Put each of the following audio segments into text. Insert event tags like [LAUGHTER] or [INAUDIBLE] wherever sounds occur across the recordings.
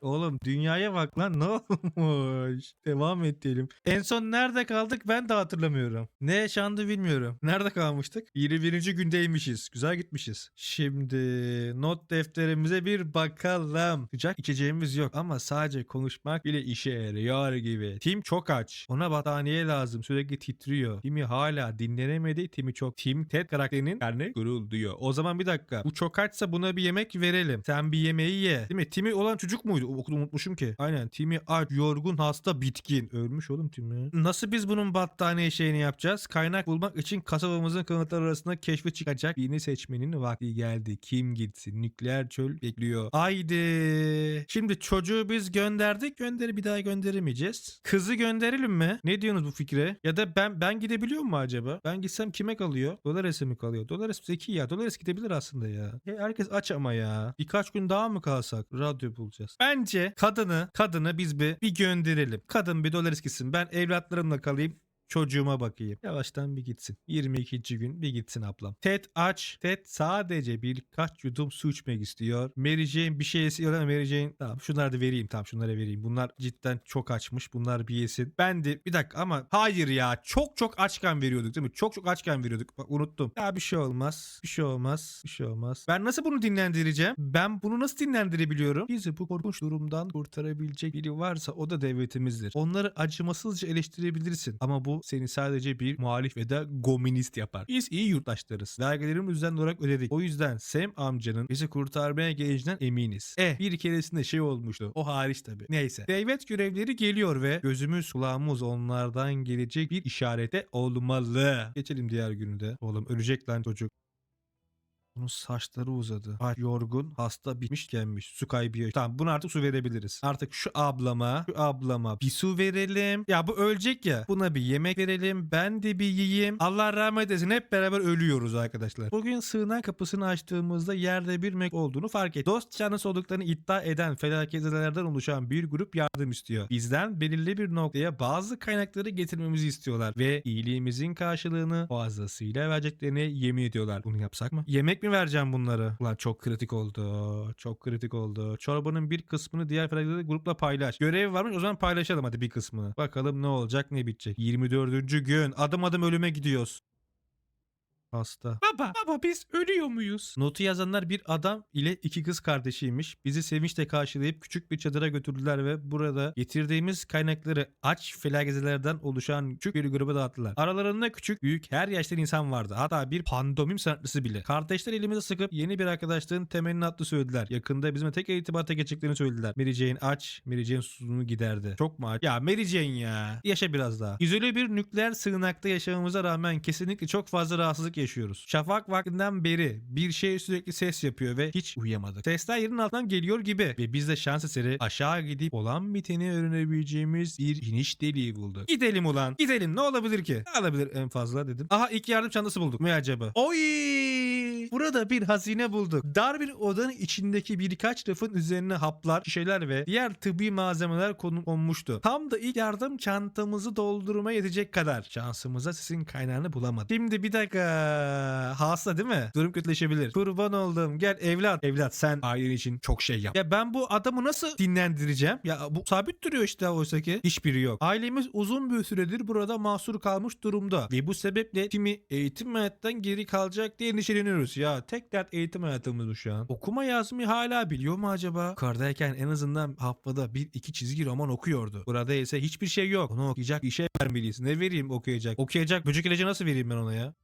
Oğlum dünyaya bak lan ne [LAUGHS] olmuş? Devam edelim. En son nerede kaldık ben de hatırlamıyorum. Ne yaşandı bilmiyorum. Nerede kalmıştık? 21. gündeymişiz. Güzel gitmişiz. Şimdi not defterimize bir bakalım. Sıcak içeceğimiz yok ama sadece konuşmak bile işe yarıyor gibi. Tim çok aç. Ona battaniye lazım. Sürekli titriyor. Tim'i hala dinlenemedi. Tim'i çok. Tim Ted karakterinin karnı gurulduyor. O zaman bir dakika. Bu çok açsa buna bir yemek verelim. Sen bir yemeği ye. Değil mi? Tim'i olan çocuk muydu? O Okulu unutmuşum ki. Aynen. Tim'i aç, yorgun, hasta, bitkin. Ölmüş oğlum Tim'i. Nasıl biz bunun battaniye şeyini yapacağız? Kaynak bulmak için kasabamızın kanıtları arasında keşfe çıkacak birini seçmenin vakti geldi. Kim gitsin? Nükleer çöl bekliyor. Haydi. Şimdi çocuğu biz gönderdik. Gönderi bir daha gönderemeyeceğiz. Kızı gönderelim mi? Ne diyorsunuz bu fikre? Ya da ben ben gidebiliyor mu acaba? Ben gitsem kime kalıyor? Dolares'e mi kalıyor? Dolares zeki ya. Dolares gidebilir aslında ya. ya. Herkes aç ama ya. Birkaç gün daha mı kalsak? Radyo bulacağız. Bence kadını kadını biz bir, bir gönderelim. Kadın bir Dolares gitsin. Ben evlatlarımla kalayım çocuğuma bakayım. Yavaştan bir gitsin. 22. gün bir gitsin ablam. Ted aç. Ted sadece birkaç yudum su içmek istiyor. Mary Jane bir şey istiyor ama Mary Jane tamam şunları da vereyim tamam şunlara vereyim. Bunlar cidden çok açmış. Bunlar bir yesin. Ben de bir dakika ama hayır ya çok çok açken veriyorduk değil mi? Çok çok açken veriyorduk. Bak unuttum. Ya bir şey olmaz. Bir şey olmaz. Bir şey olmaz. Ben nasıl bunu dinlendireceğim? Ben bunu nasıl dinlendirebiliyorum? Bizi bu korkunç durumdan kurtarabilecek biri varsa o da devletimizdir. Onları acımasızca eleştirebilirsin. Ama bu seni sadece bir muhalif ve de gominist yapar. Biz iyi yurttaşlarız. Vergilerimizi düzenli olarak ödedik. O yüzden Sam amcanın bizi kurtarmaya geleceğinden eminiz. Eh bir keresinde şey olmuştu. O hariç tabi. Neyse. Devlet görevleri geliyor ve gözümüz kulağımız onlardan gelecek bir işarete olmalı. Geçelim diğer günü de. Oğlum ölecek lan çocuk. Onun saçları uzadı. Ay yorgun, hasta, bitmiş gelmiş. Su kaybıyor. Tamam bunu artık su verebiliriz. Artık şu ablama, şu ablama bir su verelim. Ya bu ölecek ya. Buna bir yemek verelim. Ben de bir yiyeyim. Allah rahmet eylesin. Hep beraber ölüyoruz arkadaşlar. Bugün sığınak kapısını açtığımızda yerde bir mek olduğunu fark ettik. Dost canlısı olduklarını iddia eden felaketlerden oluşan bir grup yardım istiyor. Bizden belirli bir noktaya bazı kaynakları getirmemizi istiyorlar. Ve iyiliğimizin karşılığını fazlasıyla vereceklerini yemin ediyorlar. Bunu yapsak mı? Yemek mi vereceğim bunları? Ulan çok kritik oldu. Çok kritik oldu. Çorbanın bir kısmını diğer felaketleri grupla paylaş. Görev varmış o zaman paylaşalım hadi bir kısmını. Bakalım ne olacak ne bitecek. 24. gün. Adım adım ölüme gidiyoruz. Hasta. Baba, baba biz ölüyor muyuz? Notu yazanlar bir adam ile iki kız kardeşiymiş. Bizi sevinçle karşılayıp küçük bir çadıra götürdüler ve burada getirdiğimiz kaynakları aç felakezelerden oluşan küçük bir gruba dağıttılar. Aralarında küçük, büyük, her yaştan insan vardı. Hatta bir pandomim sanatçısı bile. Kardeşler elimize sıkıp yeni bir arkadaşlığın temelini attı söylediler. Yakında bizimle tek irtibata geçeceklerini söylediler. Mary Jane aç, Mary Jane susuzluğunu giderdi. Çok mu aç? Ya Mary Jane ya. Yaşa biraz daha. İzole bir nükleer sığınakta yaşamamıza rağmen kesinlikle çok fazla rahatsızlık yaşıyoruz. Şafak vaktinden beri bir şey sürekli ses yapıyor ve hiç uyuyamadık. Sesler yerin altından geliyor gibi ve biz de şans eseri aşağı gidip olan biteni öğrenebileceğimiz bir iniş deliği bulduk. Gidelim ulan. Gidelim ne olabilir ki? Ne olabilir en fazla dedim. Aha ilk yardım çantası bulduk. Ne acaba? Oy! Burada bir hazine bulduk. Dar bir odanın içindeki birkaç rafın üzerine haplar, şişeler ve diğer tıbbi malzemeler konu- konmuştu. Tam da ilk yardım çantamızı doldurmaya yetecek kadar. Şansımıza sesin kaynağını bulamadık. Şimdi bir dakika. Hasta değil mi? Durum kötüleşebilir. Kurban oldum. Gel evlat. Evlat sen ailen için çok şey yap. Ya ben bu adamı nasıl dinlendireceğim? Ya bu sabit duruyor işte oysa ki. Hiçbiri yok. Ailemiz uzun bir süredir burada mahsur kalmış durumda. Ve bu sebeple kimi eğitim hayattan geri kalacak diye endişeleniyoruz. Ya tek dert eğitim hayatımız şu an. Okuma yazmayı hala biliyor mu acaba? Yukarıdayken en azından haftada bir iki çizgi roman okuyordu. Burada ise hiçbir şey yok. Onu okuyacak bir şey vermeliyiz. Ne vereyim okuyacak? Okuyacak böcek ilacı nasıl vereyim ben ona ya?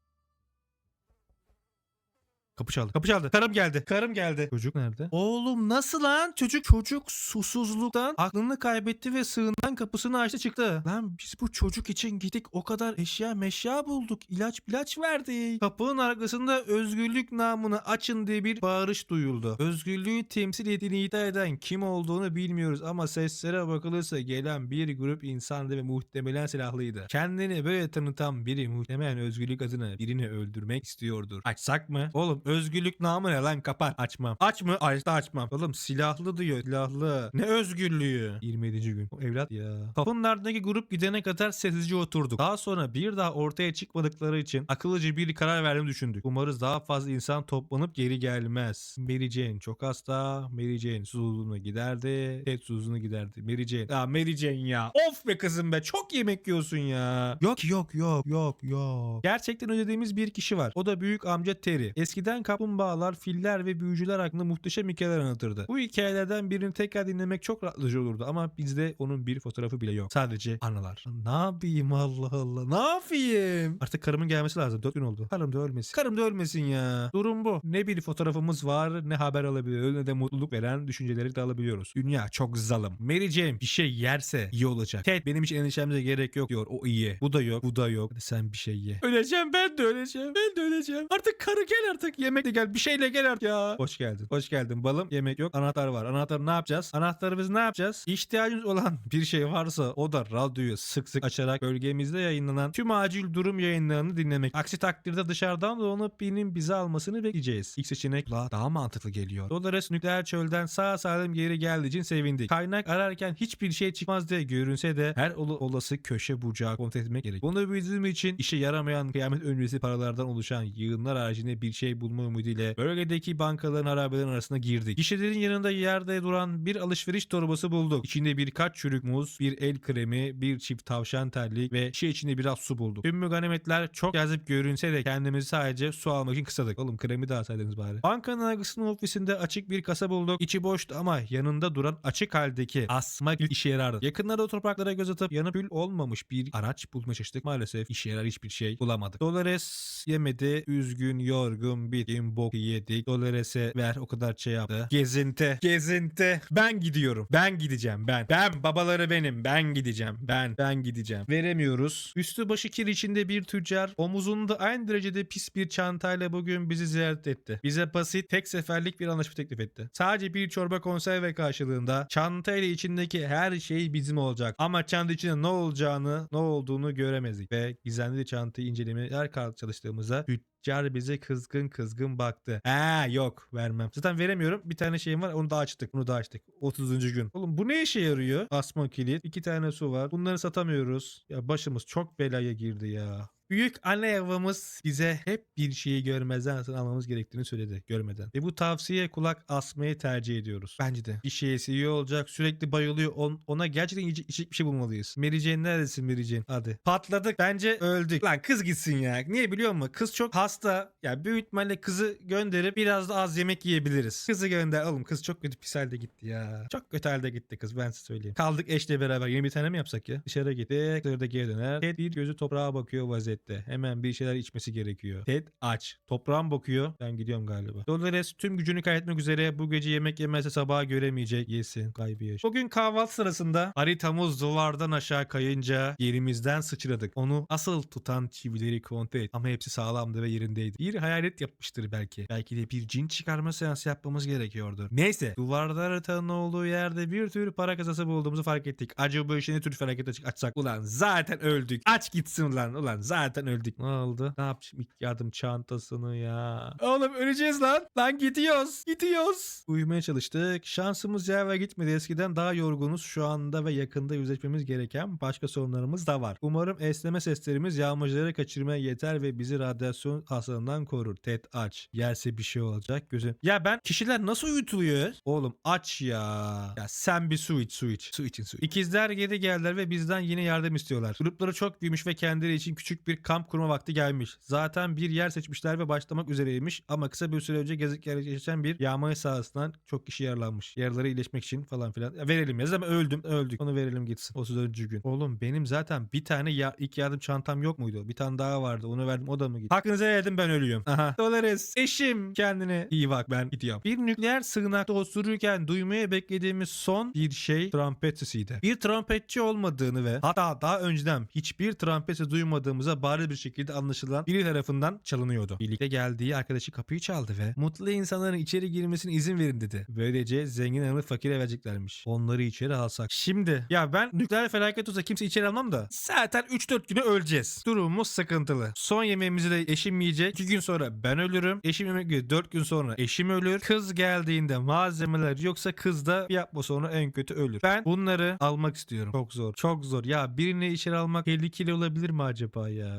Kapı çaldı. Kapı çaldı. Karım geldi. Karım geldi. Çocuk nerede? Oğlum nasıl lan? Çocuk çocuk susuzluktan aklını kaybetti ve sığınan kapısını açtı çıktı. Lan biz bu çocuk için gittik o kadar eşya meşya bulduk. İlaç ilaç verdik. Kapının arkasında özgürlük namını açın diye bir bağırış duyuldu. Özgürlüğü temsil ettiğini iddia eden kim olduğunu bilmiyoruz ama seslere bakılırsa gelen bir grup insandı ve muhtemelen silahlıydı. Kendini böyle tanıtan biri muhtemelen özgürlük adına birini öldürmek istiyordur. Açsak mı? Oğlum Özgürlük namı ne lan kapat. Açmam. Aç mı? Aç da açmam. Oğlum silahlı diyor. Silahlı. Ne özgürlüğü? 27. gün. O evlat ya. Kapının ardındaki grup gidene kadar sessizce oturduk. Daha sonra bir daha ortaya çıkmadıkları için akıllıca bir karar vermeyi düşündük. Umarız daha fazla insan toplanıp geri gelmez. Mary Jane çok hasta. Mary Jane susuzluğunu giderdi. Ted susuzluğunu giderdi. Mary Jane. Ya Mary Jane ya. Of be kızım be. Çok yemek yiyorsun ya. Yok yok yok yok yok. Gerçekten ödediğimiz bir kişi var. O da büyük amca Terry. Eskiden kaplumbağalar, filler ve büyücüler hakkında muhteşem hikayeler anlatırdı. Bu hikayelerden birini tekrar dinlemek çok rahatlatıcı olurdu ama bizde onun bir fotoğrafı bile yok. Sadece anılar. Ne yapayım Allah Allah. Ne yapayım? Artık karımın gelmesi lazım. 4 gün oldu. Karım da ölmesin. Karım da ölmesin ya. Durum bu. Ne bir fotoğrafımız var ne haber alabiliyoruz ne de mutluluk veren düşünceleri de alabiliyoruz. Dünya çok zalim. Mary Jane bir şey yerse iyi olacak. Ted benim hiç endişemize gerek yok diyor. O iyi. Bu da yok. Bu da yok. Hadi sen bir şey ye. Öleceğim ben de öleceğim. Ben de öleceğim. Artık karı gel artık. Yemek de gel. Bir şeyle gel artık ya. Hoş geldin. Hoş geldin balım. Yemek yok. Anahtar var. Anahtarı ne yapacağız? Anahtarı biz ne yapacağız? İhtiyacımız olan [LAUGHS] bir şey varsa o da radyoyu sık sık açarak bölgemizde yayınlanan tüm acil durum yayınlarını dinlemek. Aksi takdirde dışarıdan dolanıp birinin bizi almasını bekleyeceğiz. İlk seçenek kulağa daha mantıklı geliyor. Dolores nükleer çölden sağ salim geri geldiği için sevindik. Kaynak ararken hiçbir şey çıkmaz diye görünse de her ol- olası köşe bucağı kontrol etmek gerek. Bunu bizim için işe yaramayan kıyamet öncesi paralardan oluşan yığınlar haricinde bir şey bulma umuduyla bölgedeki bankaların harabelerin arasına girdik. Kişilerin yanında yerde duran bir alışveriş torbası bulduk. İçinde birkaç çürük muz, bir el kremi, bir çift tavşan terlik ve şişe içinde biraz su bulduk. Bu ganimetler çok cazip görünse de kendimizi sadece su almak için kısadık. Oğlum kremi de alsaydınız bari. Bankanın arkasının ofisinde açık bir kasa bulduk. İçi boştu ama yanında duran açık haldeki asma işe yarardı. Yakınlarda o topraklara göz atıp yanı kül olmamış bir araç bulmaya çalıştık. Maalesef işe yarar hiçbir şey bulamadık. Dolores yemedi. Üzgün, yorgun, bitkin, bok yedik. Dolores'e ver o kadar şey yaptı. Gezinti. Gezinti. Ben gidiyorum. Ben gideceğim. Ben. Ben. Babaları benim. Ben gideceğim. Ben. Ben gideceğim. Veremiyoruz. Üstü başı kir içinde bir tüccar omuzunda aynı derecede pis bir çantayla bugün bizi ziyaret etti. Bize basit tek seferlik bir anlaşma teklif etti. Sadece bir çorba konserve karşılığında çantayla içindeki her şey bizim olacak. Ama çanta içinde ne olacağını, ne olduğunu göremezdik. Ve gizemli çantayı incelemeye her kal çalıştığımızda Tüccar bize kızgın kızgın baktı. Ha yok vermem. Zaten veremiyorum. Bir tane şeyim var onu da açtık. Bunu da açtık. 30. gün. Oğlum bu ne işe yarıyor? Asma kilit. İki tane su var. Bunları satamıyoruz. Ya başımız çok belaya girdi ya. Büyük anne yavamız bize hep bir şeyi görmezden satın almamız gerektiğini söyledi. Görmeden. Ve bu tavsiyeye kulak asmayı tercih ediyoruz. Bence de. Bir şeysi iyi olacak. Sürekli bayılıyor. On- ona gerçekten yiyecek, içecek bir şey bulmalıyız. Mary Jane neredesin Mary Jane? Hadi. Patladık. Bence öldük. Lan kız gitsin ya. Niye biliyor musun? Kız çok hasta. Ya büyük ihtimalle kızı gönderip biraz da az yemek yiyebiliriz. Kızı gönder. Oğlum kız çok kötü pis halde gitti ya. Çok kötü halde gitti kız ben size söyleyeyim. Kaldık eşle beraber. Yeni bir tane mi yapsak ya? Dışarı gittik. Dışarıda geri döner. Bir gözü toprağa bakıyor vaziyette. Hemen bir şeyler içmesi gerekiyor. Ted aç. Toprağa mı bakıyor? Ben gidiyorum galiba. Dolores tüm gücünü kaybetmek üzere bu gece yemek yemezse sabaha göremeyecek. Yesin. Kaybı yaş. Bugün kahvaltı sırasında haritamız duvardan aşağı kayınca yerimizden sıçradık. Onu asıl tutan çivileri kontrol et. Ama hepsi sağlamdı ve yerindeydi. Bir hayalet yapmıştır belki. Belki de bir cin çıkarma seansı yapmamız gerekiyordu. Neyse. Duvarda haritanın olduğu yerde bir tür para kasası bulduğumuzu fark ettik. Acaba işe ne tür felaket açsak? Ulan zaten öldük. Aç gitsin ulan. Ulan zaten öldük. Ne oldu? Ne yapacağım? İlk yardım çantasını ya. Oğlum öleceğiz lan. Lan gidiyoruz. Gidiyoruz. Uyumaya çalıştık. Şansımız yaver gitmedi. Eskiden daha yorgunuz. Şu anda ve yakında yüzleşmemiz gereken başka sorunlarımız da var. Umarım esneme seslerimiz yağmacıları kaçırmaya yeter ve bizi radyasyon hastalığından korur. Ted aç. Yerse bir şey olacak. Gözüm. Ya ben kişiler nasıl uyutuluyor? Oğlum aç ya. Ya sen bir su iç su iç. Su için su iç. İkizler geri geldiler ve bizden yine yardım istiyorlar. Grupları çok büyümüş ve kendileri için küçük bir kamp kurma vakti gelmiş. Zaten bir yer seçmişler ve başlamak üzereymiş ama kısa bir süre önce gezip gerçekleşen bir yağmaya sahasından çok kişi yaralanmış. Yaraları iyileşmek için falan filan. Ya verelim ya. Zaten öldüm öldük. Onu verelim gitsin. 34. gün. Oğlum benim zaten bir tane ya ilk yardım çantam yok muydu? Bir tane daha vardı. Onu verdim o da mı gitti? Hakkınızı verdim ben ölüyorum. Aha. Dolores eşim kendine iyi bak ben gidiyorum. Bir nükleer sığınakta otururken duymaya beklediğimiz son bir şey trompet sesiydi. Bir trompetçi olmadığını ve hatta daha önceden hiçbir trompet sesi duymadığımıza bariz bir şekilde anlaşılan biri tarafından çalınıyordu. Birlikte geldiği arkadaşı kapıyı çaldı ve mutlu insanların içeri girmesine izin verin dedi. Böylece zengin alıp fakire vereceklermiş. Onları içeri alsak. Şimdi ya ben nükleer felaket olsa kimse içeri almam da zaten 3-4 güne öleceğiz. Durumumuz sıkıntılı. Son yemeğimizi de eşim yiyecek. 2 gün sonra ben ölürüm. Eşim yemek yiyor. 4 gün sonra eşim ölür. Kız geldiğinde malzemeler yoksa kız da yapma sonra en kötü ölür. Ben bunları almak istiyorum. Çok zor. Çok zor. Ya birini içeri almak tehlikeli olabilir mi acaba ya?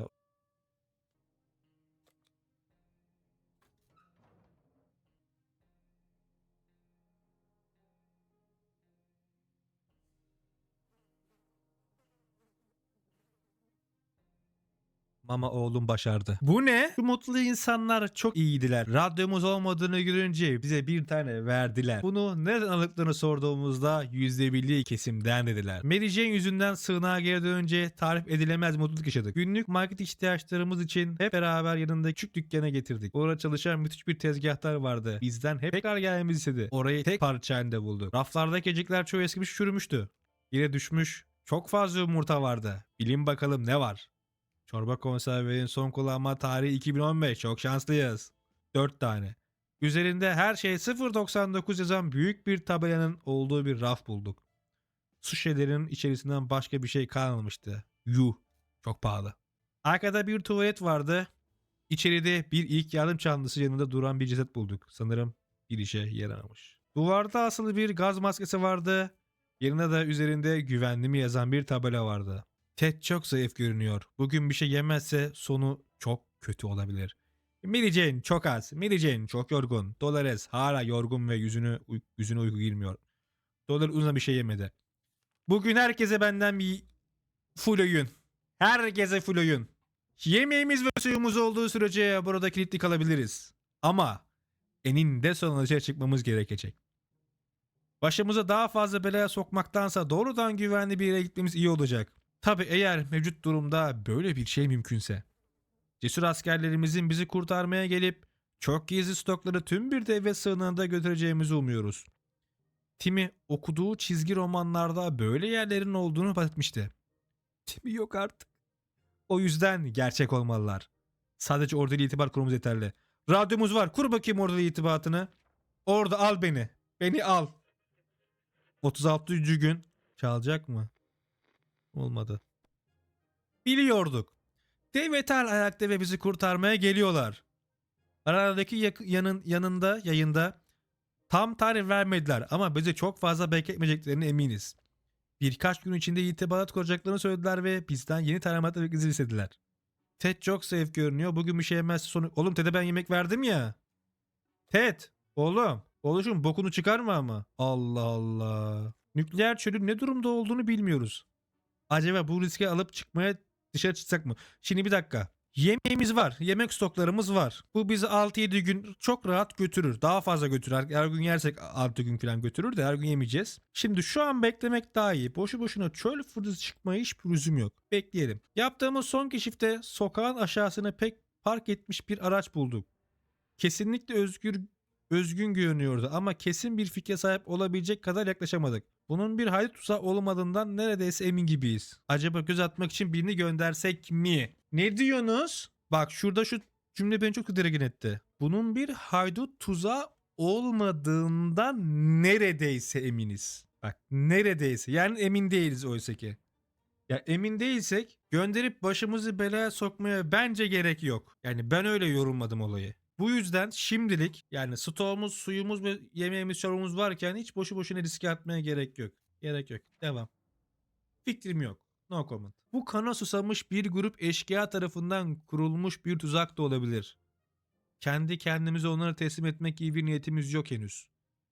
Ama oğlum başardı. Bu ne? Şu mutlu insanlar çok iyiydiler. Radyomuz olmadığını görünce bize bir tane verdiler. Bunu nereden aldıklarını sorduğumuzda yüzde birliği kesimden dediler. Mary Jane yüzünden sığınağa geri dönünce tarif edilemez mutluluk yaşadık. Günlük market ihtiyaçlarımız için hep beraber yanında küçük dükkana getirdik. Orada çalışan müthiş bir tezgahtar vardı. Bizden hep tekrar gelmemizi istedi. Orayı tek parça halinde bulduk. Raflardaki ecikler çoğu eskimiş çürümüştü. Yere düşmüş. Çok fazla yumurta vardı. Bilin bakalım ne var? Çorba konservenin son kullanma tarihi 2015. Çok şanslıyız. 4 tane. Üzerinde her şey 0.99 yazan büyük bir tabelanın olduğu bir raf bulduk. Su şişelerinin içerisinden başka bir şey kalmamıştı. Yuh. Çok pahalı. Arkada bir tuvalet vardı. İçeride bir ilk yardım çantası yanında duran bir ceset bulduk. Sanırım bir işe yaramamış. Duvarda asılı bir gaz maskesi vardı. Yanında da üzerinde güvenli mi yazan bir tabela vardı. Ted çok zayıf görünüyor. Bugün bir şey yemezse sonu çok kötü olabilir. Mary Jane çok az. Mary Jane çok yorgun. Dolores hala yorgun ve yüzünü yüzüne uyku girmiyor. Dolores uzun bir şey yemedi. Bugün herkese benden bir full oyun. Herkese full oyun. Yemeğimiz ve suyumuz olduğu sürece burada kilitli kalabiliriz. Ama eninde sonunda dışarı çıkmamız gerekecek. Başımıza daha fazla belaya sokmaktansa doğrudan güvenli bir yere gitmemiz iyi olacak. Tabi eğer mevcut durumda böyle bir şey mümkünse. Cesur askerlerimizin bizi kurtarmaya gelip çok gizli stokları tüm bir devlet sığınağında götüreceğimizi umuyoruz. Timi okuduğu çizgi romanlarda böyle yerlerin olduğunu bahsetmişti. Timi yok artık. O yüzden gerçek olmalılar. Sadece orada itibar kurmamız yeterli. Radyomuz var. Kur bakayım orada itibatını. Orada al beni. Beni al. 36. gün çalacak mı? Olmadı. Biliyorduk. Dev metal ayakta ve bizi kurtarmaya geliyorlar. Aradaki yanın yanında yayında tam tarih vermediler ama bizi çok fazla bekletmeyeceklerine eminiz. Birkaç gün içinde itibarat kuracaklarını söylediler ve bizden yeni talimatlar beklediğimizi istediler. Ted çok zayıf görünüyor. Bugün bir şey yemezse sonu... Oğlum Ted'e ben yemek verdim ya. Ted. Oğlum. Oğluşum bokunu çıkarma ama. Allah Allah. Nükleer çölün ne durumda olduğunu bilmiyoruz. Acaba bu riski alıp çıkmaya dışarı çıksak mı? Şimdi bir dakika. Yemeğimiz var. Yemek stoklarımız var. Bu bizi 6-7 gün çok rahat götürür. Daha fazla götürür. Her, gün yersek 6 gün falan götürür de her gün yemeyeceğiz. Şimdi şu an beklemek daha iyi. Boşu boşuna çöl fırtısı çıkmaya hiçbir lüzum yok. Bekleyelim. Yaptığımız son keşifte sokağın aşağısına pek park etmiş bir araç bulduk. Kesinlikle özgür özgün görünüyordu ama kesin bir fikre sahip olabilecek kadar yaklaşamadık. Bunun bir hayli tuzağı olmadığından neredeyse emin gibiyiz. Acaba göz atmak için birini göndersek mi? Ne diyorsunuz? Bak şurada şu cümle beni çok tedirgin etti. Bunun bir haydut tuzağı olmadığından neredeyse eminiz. Bak neredeyse yani emin değiliz oysa ki. Ya emin değilsek gönderip başımızı belaya sokmaya bence gerek yok. Yani ben öyle yorumladım olayı. Bu yüzden şimdilik yani stoğumuz, suyumuz ve yemeğimiz, çorbamız varken hiç boşu boşuna riske atmaya gerek yok. Gerek yok. Devam. Fikrim yok. No comment. Bu kana susamış bir grup eşkıya tarafından kurulmuş bir tuzak da olabilir. Kendi kendimizi onlara teslim etmek gibi bir niyetimiz yok henüz.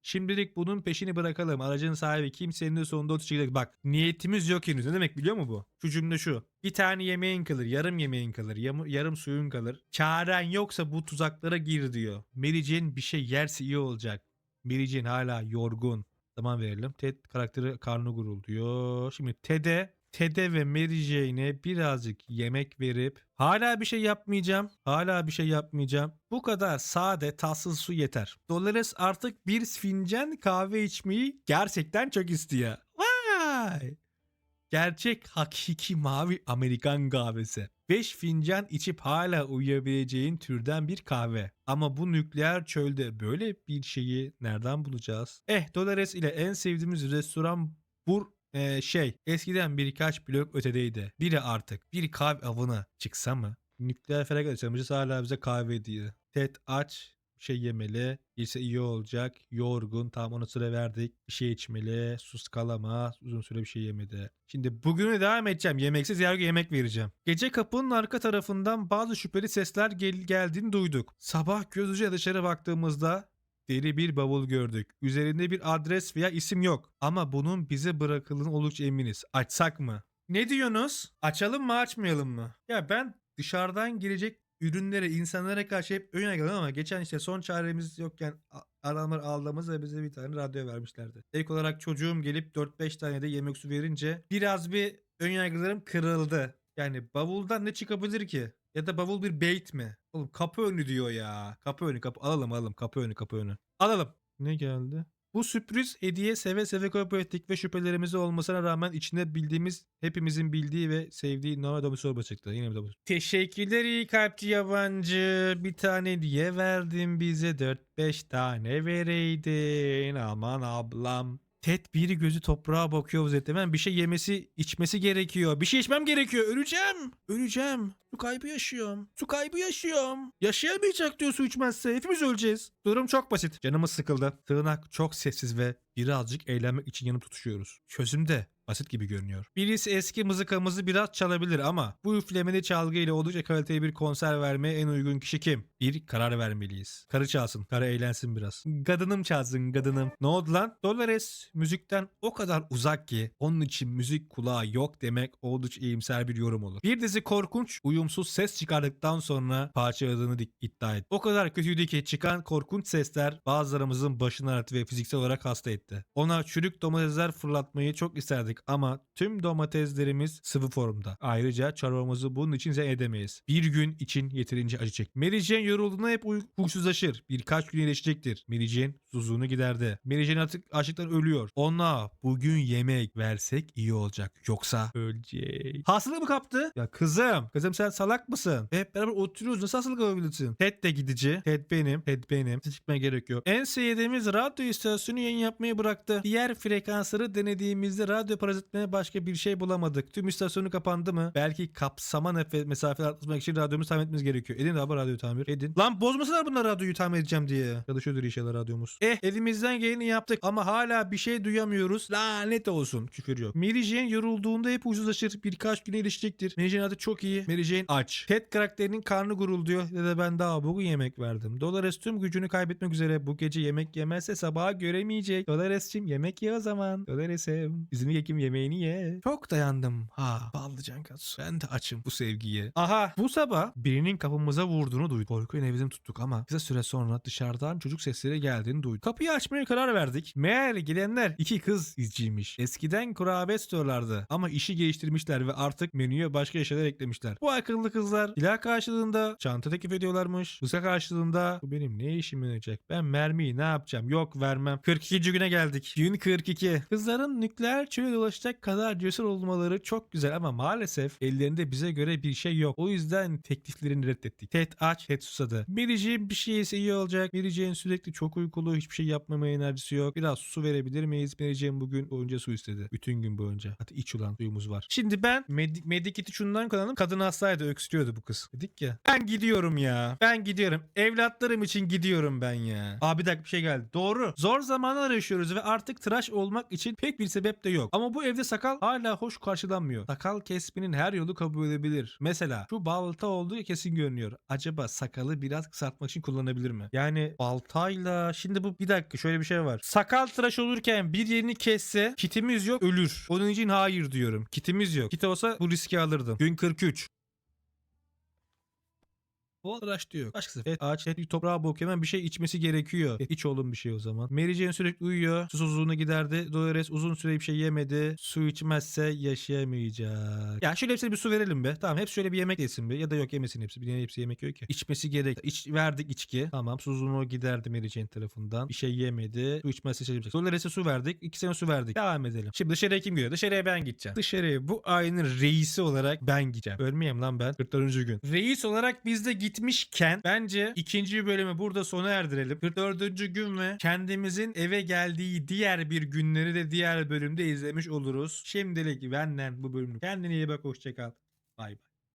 Şimdilik bunun peşini bırakalım. Aracın sahibi kimsenin de sonunda oturacak. Bak niyetimiz yok henüz. Ne demek biliyor mu bu? Şu cümle şu. Bir tane yemeğin kalır, yarım yemeğin kalır, yam- yarım suyun kalır. Çaren yoksa bu tuzaklara gir diyor. Mary bir şey yerse iyi olacak. Mary hala yorgun. Zaman verelim. Ted karakteri karnı gurulduyor. Şimdi Ted'e Ted'e ve Mary Jane'e birazcık yemek verip hala bir şey yapmayacağım. Hala bir şey yapmayacağım. Bu kadar sade tatsız su yeter. Dolores artık bir fincan kahve içmeyi gerçekten çok istiyor. Vay! Gerçek hakiki mavi Amerikan kahvesi. 5 fincan içip hala uyuyabileceğin türden bir kahve. Ama bu nükleer çölde böyle bir şeyi nereden bulacağız? Eh Dolores ile en sevdiğimiz restoran Bur e, şey eskiden birkaç blok ötedeydi. Biri artık bir kahve avına çıksa mı? Nükleer felaket yaşamışız hala bize kahve diyor. Ted aç şey yemeli. Yese iyi olacak. Yorgun. Tamam ona süre verdik. Bir şey içmeli. Sus kalamaz. Uzun süre bir şey yemedi. Şimdi bugünü devam edeceğim. Yemeksiz yargı yemek vereceğim. Gece kapının arka tarafından bazı şüpheli sesler gel geldiğini duyduk. Sabah gözüce dışarı baktığımızda deri bir bavul gördük. Üzerinde bir adres veya isim yok. Ama bunun bize bırakıldığını oldukça eminiz. Açsak mı? Ne diyorsunuz? Açalım mı açmayalım mı? Ya ben dışarıdan girecek ürünlere, insanlara karşı hep ön yargılıyım ama geçen işte son çaremiz yokken adamlar aldığımız ve bize bir tane radyo vermişlerdi. İlk olarak çocuğum gelip 4-5 tane de yemek su verince biraz bir ön yargılarım kırıldı. Yani bavuldan ne çıkabilir ki? Ya da bavul bir bait mi? Oğlum kapı önü diyor ya. Kapı önü kapı. Alalım alalım kapı önü kapı önü. Alalım. Ne geldi? Bu sürpriz hediye seve seve kabul ettik ve şüphelerimiz olmasına rağmen içinde bildiğimiz, hepimizin bildiği ve sevdiği Noah bir sorba çıktı. Yine bir de bu. Teşekkürler iyi kalpli yabancı. Bir tane diye verdin bize 4-5 tane vereydin. Aman ablam. Ted bir gözü toprağa bakıyor vaziyette. Ben bir şey yemesi, içmesi gerekiyor. Bir şey içmem gerekiyor. Öleceğim. Öleceğim. Su kaybı yaşıyorum. Su kaybı yaşıyorum. Yaşayamayacak diyor su içmezse. Hepimiz öleceğiz. Durum çok basit. Canımız sıkıldı. Tırnak çok sessiz ve birazcık eğlenmek için yanıp tutuşuyoruz. Çözüm de basit gibi görünüyor. Birisi eski mızıkamızı biraz çalabilir ama bu üflemeli çalgı ile oldukça kaliteli bir konser vermeye en uygun kişi kim? Bir karar vermeliyiz. Karı çalsın. Karı eğlensin biraz. Kadınım çalsın kadınım. Ne oldu lan? Dolores müzikten o kadar uzak ki onun için müzik kulağı yok demek oldukça iyimser bir yorum olur. Bir dizi korkunç, uyumsuz ses çıkardıktan sonra parçaladığını iddia etti. O kadar kötüydü ki çıkan korkunç sesler bazılarımızın başını ağrıttı ve fiziksel olarak hasta etti. Ona çürük domatesler fırlatmayı çok isterdik ama tüm domateslerimiz sıvı formda. Ayrıca çorbamızı bunun için sen edemeyiz. Bir gün için yeterince acı çek. Mary Jane yorulduğunda hep uy- huysuzlaşır. Birkaç gün iyileşecektir. Mary Jane susuzluğunu giderdi. Mary Jane artık açlıktan ölüyor. Ona bugün yemek versek iyi olacak. Yoksa ölecek. Hastalık mı kaptı? Ya kızım. Kızım sen salak mısın? Hep beraber oturuyoruz. Nasıl hastalık kapabilirsin? Ted de gidici. Ted benim. Ted benim. Çıkmaya gerek yok. En sevdiğimiz radyo istasyonu yayın yapmayı bıraktı. Diğer frekansları denediğimizde radyo parazitmeye başka bir şey bulamadık. Tüm istasyonu kapandı mı? Belki kapsama mesafeler atlatmak için radyomuzu tamir etmemiz gerekiyor. Edin abi radyoyu tamir. Edin. Lan bozmasınlar bunlar radyoyu tamir edeceğim diye. Çalışıyordur inşallah radyomuz. Eh elimizden geleni yaptık ama hala bir şey duyamıyoruz. Lanet olsun. Küfür yok. Mary Jane yorulduğunda hep ucuzlaşır. Birkaç güne ilişecektir. Mary Jane adı çok iyi. Mary Jane aç. Ted karakterinin karnı gurulduyor. Ya da ben daha bugün yemek verdim. Dolores tüm gücünü kaybetmek üzere. Bu gece yemek yemezse sabaha göremeyecek. Dolores'cim yemek ye o zaman. Dolores'im. Bizim yekim yemeğini ye. Çok dayandım. Ha ballıcan kas. Ben de açım bu sevgiye. Aha bu sabah birinin kapımıza vurduğunu duyduk. Korkuyla evimizi tuttuk ama kısa süre sonra dışarıdan çocuk sesleri geldiğini duyduk. Kapıyı açmaya karar verdik. Meğer gelenler iki kız izciymiş. Eskiden kurabiye istiyorlardı ama işi geliştirmişler ve artık menüye başka şeyler eklemişler. Bu akıllı kızlar silah karşılığında çanta teklif ediyorlarmış. Bıçak karşılığında bu benim ne işime yarayacak? Ben mermiyi ne yapacağım? Yok vermem. 42. güne geldik. Gün 42. Kızların nükleer çöle dolaşacak kadar cesur olmaları çok güzel ama maalesef ellerinde bize göre bir şey yok. O yüzden tekliflerini reddettik. Ted aç, Ted susadı. Jane bir şey yese iyi olacak. Jane sürekli çok uykulu, hiçbir şey yapmamaya enerjisi yok. Biraz su verebilir miyiz? Jane bugün boyunca su istedi. Bütün gün boyunca. Hadi iç ulan suyumuz var. Şimdi ben med Medikit'i şundan kullandım. Kadın hastaydı öksürüyordu bu kız. Dedik ya. Ben gidiyorum ya. Ben gidiyorum. Evlatlarım için gidiyorum ben ya. Abi bir dakika bir şey geldi. Doğru. Zor zamanlar yaşıyoruz ve artık tıraş olmak için pek bir sebep de yok. Ama bu evde sakal hala hoş karşılanmıyor. Sakal kesmenin her yolu kabul edebilir. Mesela şu balta olduğu kesin görünüyor. Acaba sakalı biraz kısaltmak için kullanabilir mi? Yani baltayla şimdi bu bir dakika şöyle bir şey var. Sakal tıraş olurken bir yerini kesse kitimiz yok ölür. Onun için hayır diyorum. Kitimiz yok. Kit olsa bu riski alırdım. Gün 43. O araçta yok. Başkası. Et, ağaç, et, toprağa bok hemen bir şey içmesi gerekiyor. Et, iç oğlum bir şey o zaman. Mary Jane sürekli uyuyor. Susuzluğunu giderdi. Dolores uzun süre bir şey yemedi. Su içmezse yaşayamayacak. Ya şöyle hepsine bir su verelim be. Tamam hepsi şöyle bir yemek yesin be. Ya da yok yemesin hepsi. Bir hepsi yemek yok ki. İçmesi gerek. İç, verdik içki. Tamam susuzluğunu giderdi Mary Jane tarafından. Bir şey yemedi. Su içmezse yaşayamayacak. Dolores'e su verdik. İkisine su verdik. Devam edelim. Şimdi dışarıya kim giriyor? Dışarıya ben gideceğim. Dışarıya bu ailenin reisi olarak ben gideceğim. Ölmeyeyim lan ben. 44. gün. Reis olarak biz de gitmişken bence ikinci bölümü burada sona erdirelim. 44. gün ve kendimizin eve geldiği diğer bir günleri de diğer bölümde izlemiş oluruz. Şimdilik benden bu bölümü. Kendine iyi bak hoşçakal. Bay bay.